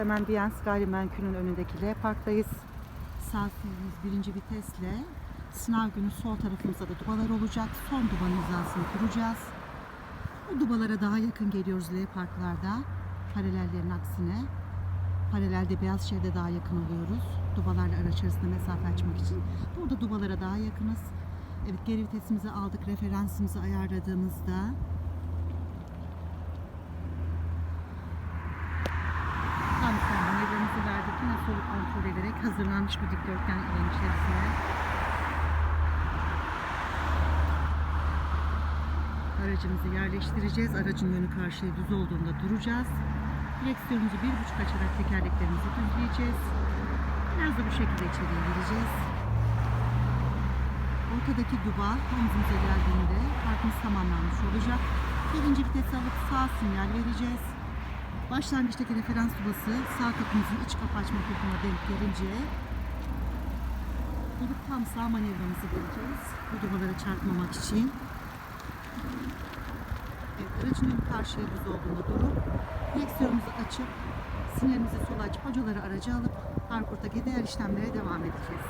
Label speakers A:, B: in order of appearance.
A: Hemen Biyans Gayrimenkul'ün önündeki L Park'tayız. Sınırımız birinci vitesle. Sınav günü sol tarafımızda da dubalar olacak. Son dubanın hizasını kuracağız. Bu dubalara daha yakın geliyoruz L Park'larda. Paralellerin aksine. Paralelde beyaz şeride daha yakın oluyoruz. Dubalarla araç arasında mesafe açmak için. Burada dubalara daha yakınız. Evet geri vitesimizi aldık. Referansımızı ayarladığımızda ederek hazırlanmış bir dikdörtgen alan içerisine. Aracımızı yerleştireceğiz. Aracın yönü karşıya düz olduğunda duracağız. Direksiyonumuzu bir buçuk açarak tekerleklerimizi düzleyeceğiz. Biraz da bu şekilde içeriye gireceğiz. Ortadaki duba omzumuza geldiğinde parkımız tamamlanmış olacak. Birinci vitesi alıp sağ sinyal vereceğiz. Başlangıçtaki referans tubası sağ kapımızın iç kapı açma kulpuna denk gelince durup tam sağ manevramızı vereceğiz. Bu dubalara çarpmamak için. Evet, aracın önü karşıya düz olduğunda durup direksiyonumuzu açıp sinyalimizi sola açıp hocaları araca alıp parkurtaki diğer işlemlere devam edeceğiz.